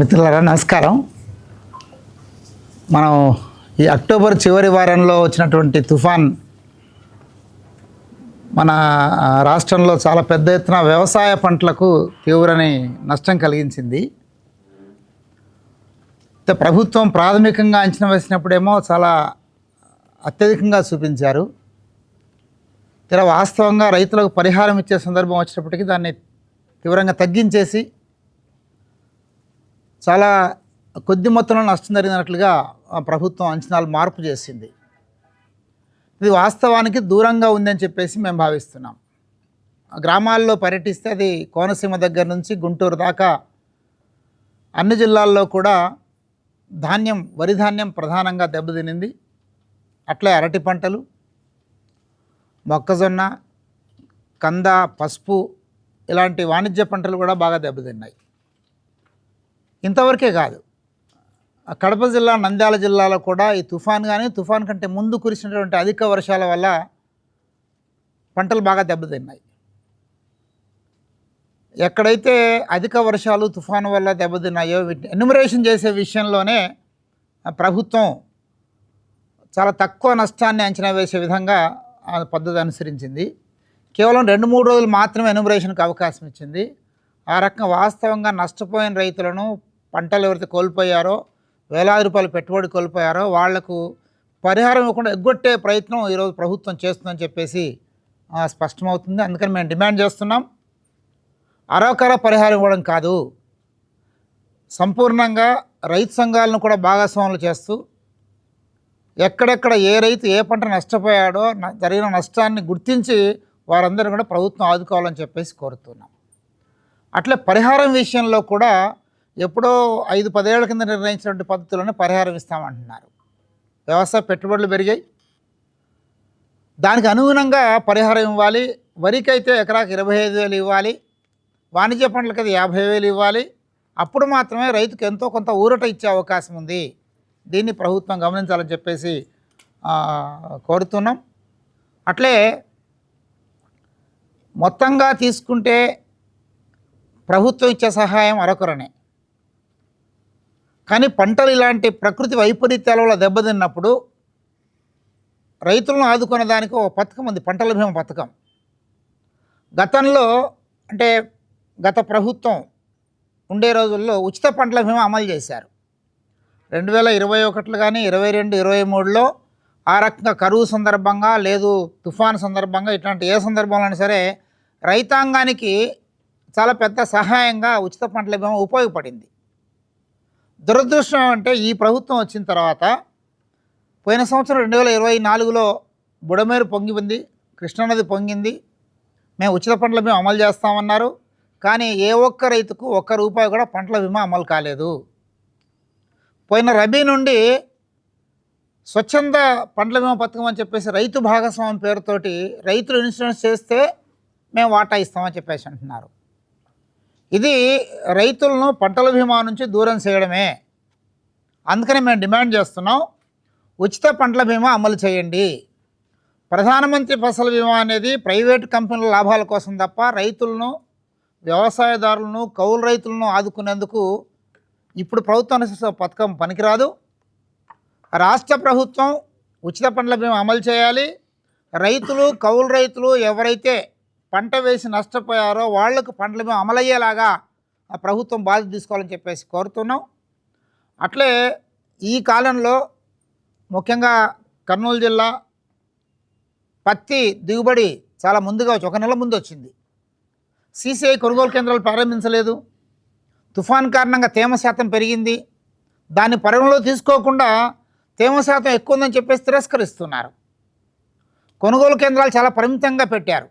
మిత్రులారా నమస్కారం. మనం ఈ అక్టోబర్ చివరి వారంలో వచ్చినటువంటి తుఫాన్ మన రాష్ట్రంలో చాలా పెద్ద ఎత్తున వ్యవసాయ పంటలకు తీవ్రని నష్టం కలిగించింది. ప్రభుత్వం ప్రాథమికంగా అంచనా వేసినప్పుడేమో చాలా అత్యధికంగా చూపించారు. తీరా వాస్తవంగా రైతులకు పరిహారం ఇచ్చే సందర్భం వచ్చినప్పటికీ దాన్ని తీవ్రంగా తగ్గించేసి చాలా కొద్ది మొత్తంలో నష్టం జరిగినట్లుగా ప్రభుత్వం అంచనాలు మార్పు చేసింది. ఇది వాస్తవానికి దూరంగా ఉందని చెప్పేసి మేము భావిస్తున్నాం. గ్రామాల్లో పర్యటిస్తే అది కోనసీమ దగ్గర నుంచి గుంటూరు దాకా అన్ని జిల్లాల్లో కూడా ధాన్యం వరి ధాన్యం ప్రధానంగా దెబ్బతినింది. అట్లే అరటి పంటలు మొక్కజొన్న కంద పసుపు ఇలాంటి వాణిజ్య పంటలు కూడా బాగా దెబ్బతిన్నాయి. ఇంతవరకే కాదు. ఆ కడప జిల్లా నంద్యాల జిల్లాలో కూడా ఈ తుఫాన్ కానీ తుఫాన్ కంటే ముందు కురిసినటువంటి అధిక వర్షాల వల్ల పంటలు బాగా దెబ్బతిన్నాయి. ఎక్కడైతే అధిక వర్షాలు తుఫాను వల్ల దెబ్బతిన్నాయో వీటిని ఎన్యుమరేషన్ చేసే విషయంలోనే ప్రభుత్వం చాలా తక్కువ నష్టాన్ని అంచనా వేసే విధంగా ఆ పద్ధతి అనుసరించింది. కేవలం రెండు మూడు రోజులు మాత్రమే ఎన్యుమరేషన్కి అవకాశం ఇచ్చింది. ఆ రకంగా వాస్తవంగా నష్టపోయిన రైతులను పంటలు ఎవరైతే కోల్పోయారో వేలాది రూపాయలు పెట్టుబడి కోల్పోయారో వాళ్ళకు పరిహారం ఇవ్వకుండా ఎగ్గొట్టే ప్రయత్నం ఈరోజు ప్రభుత్వం చేస్తుందని చెప్పేసి స్పష్టమవుతుంది. అందుకని మేము డిమాండ్ చేస్తున్నాం. అరవకర పరిహారం ఇవ్వడం కాదు. సంపూర్ణంగా రైతు సంఘాలను కూడా భాగస్వాములు చేస్తూ ఎక్కడెక్కడ ఏ రైతు ఏ పంట నష్టపోయాడో జరిగిన నష్టాన్ని గుర్తించి వారందరూ కూడా ప్రభుత్వం ఆదుకోవాలని చెప్పేసి కోరుతున్నాం. అట్లే పరిహారం విషయంలో కూడా ఎప్పుడో ఐదు పదేళ్ళ కింద నిర్ణయించినటువంటి పద్ధతులను పరిహారం ఇస్తామంటున్నారు. వ్యవసాయ పెట్టుబడులు పెరిగాయి. దానికి అనుగుణంగా పరిహారం ఇవ్వాలి. వరికైతే ఎకరాకు ఎకరాకి ఇరవై ఐదు వేలు ఇవ్వాలి. వాణిజ్య పంటలకి అది యాభై వేలు ఇవ్వాలి. అప్పుడు మాత్రమే రైతుకు ఎంతో కొంత ఊరట ఇచ్చే అవకాశం ఉంది. దీన్ని ప్రభుత్వం గమనించాలని చెప్పేసి కోరుతున్నాం. అట్లే మొత్తంగా తీసుకుంటే ప్రభుత్వం ఇచ్చే సహాయం అరకొరనే. కానీ పంటలు ఇలాంటి ప్రకృతి వైపరీత్యాల వల్ల దెబ్బతిన్నప్పుడు రైతులను ఆదుకునే దానికి ఒక పథకం ఉంది పంటల బీమా పథకం. గతంలో అంటే గత ప్రభుత్వం ఉండే రోజుల్లో ఉచిత పంటల బీమా అమలు చేశారు. రెండు వేల ఇరవై ఒకటిలో కానీ ఇరవై రెండు ఇరవై మూడులో ఆ రకంగా కరువు సందర్భంగా లేదు తుఫాను సందర్భంగా ఇట్లాంటి ఏ సందర్భంలో సరే రైతాంగానికి చాలా పెద్ద సహాయంగా ఉచిత పంటల బీమా ఉపయోగపడింది. దురదృష్టం అంటే ఈ ప్రభుత్వం వచ్చిన తర్వాత పోయిన సంవత్సరం రెండు వేల ఇరవై నాలుగులో బుడమేరు పొంగింది కృష్ణానది పొంగింది. మేము ఉచిత పంటల బీమా అమలు చేస్తామన్నారు. కానీ ఏ ఒక్క రైతుకు ఒక్క రూపాయి కూడా పంటల బీమా అమలు కాలేదు. పోయిన రబీ నుండి స్వచ్ఛంద పంటల బీమా పథకం అని చెప్పేసి రైతు భాగస్వామి పేరుతోటి రైతులు ఇన్సూరెన్స్ చేస్తే మేము వాటా ఇస్తామని చెప్పేసి అంటున్నారు. ఇది రైతులను పంటల బీమా నుంచి దూరం చేయడమే. అందుకని మేము డిమాండ్ చేస్తున్నాం ఉచిత పంటల బీమా అమలు చేయండి. ప్రధానమంత్రి ఫసల్ బీమా అనేది ప్రైవేటు కంపెనీల లాభాల కోసం తప్ప రైతులను వ్యవసాయదారులను కౌలు రైతులను ఆదుకునేందుకు ఇప్పుడు ప్రభుత్వం అనుసరిస్తున్న పథకం పనికిరాదు. రాష్ట్ర ప్రభుత్వం ఉచిత పంటల బీమా అమలు చేయాలి. రైతులు కౌలు రైతులు ఎవరైతే పంట వేసి నష్టపోయారో వాళ్ళకు పంటల మేము అమలయ్యేలాగా ఆ ప్రభుత్వం బాధ్యత తీసుకోవాలని చెప్పేసి కోరుతున్నాం. అట్లే ఈ కాలంలో ముఖ్యంగా కర్నూలు జిల్లా పత్తి దిగుబడి చాలా ముందుగా వచ్చి ఒక నెల ముందు వచ్చింది. సీసీఐ కొనుగోలు కేంద్రాలు ప్రారంభించలేదు. తుఫాన్ కారణంగా తేమ శాతం పెరిగింది. దాన్ని పరిగణలో తీసుకోకుండా తేమ శాతం ఎక్కువ ఉందని చెప్పేసి తిరస్కరిస్తున్నారు. కొనుగోలు కేంద్రాలు చాలా పరిమితంగా పెట్టారు.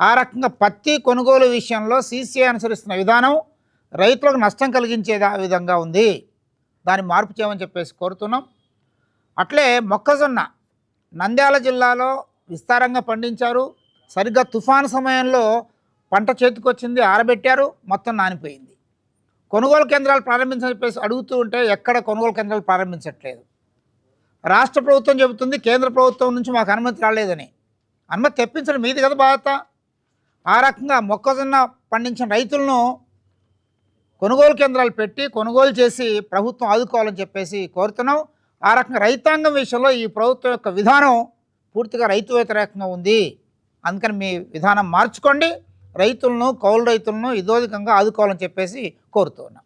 ఆ రకంగా పత్తి కొనుగోలు విషయంలో సీసీఐ అనుసరిస్తున్న విధానం రైతులకు నష్టం కలిగించేదా విధంగా ఉంది. దాన్ని మార్పు చేయమని చెప్పేసి కోరుతున్నాం. అట్లే మొక్కజొన్న నంద్యాల జిల్లాలో విస్తారంగా పండించారు. సరిగ్గా తుఫాను సమయంలో పంట చేతికొచ్చింది ఆరబెట్టారు. మొత్తం నానిపోయింది. కొనుగోలు కేంద్రాలు ప్రారంభించని చెప్పేసి అడుగుతూ ఉంటే ఎక్కడ కొనుగోలు కేంద్రాలు ప్రారంభించట్లేదు. రాష్ట్ర ప్రభుత్వం చెబుతుంది కేంద్ర ప్రభుత్వం నుంచి మాకు అనుమతి రాలేదని. అనుమతి తెప్పించడం మీది కదా బాధ్యత. ఆ రకంగా మొక్కజొన్న పండించిన రైతులను కొనుగోలు కేంద్రాలు పెట్టి కొనుగోలు చేసి ప్రభుత్వం ఆదుకోవాలని చెప్పేసి కోరుతున్నాం. ఆ రకంగా రైతాంగం విషయంలో ఈ ప్రభుత్వం యొక్క విధానం పూర్తిగా రైతు వ్యతిరేకంగా ఉంది. అందుకని మీ విధానం మార్చుకోండి. రైతులను కౌలు రైతులను ఇదోధికంగా ఆదుకోవాలని చెప్పేసి కోరుతున్నాం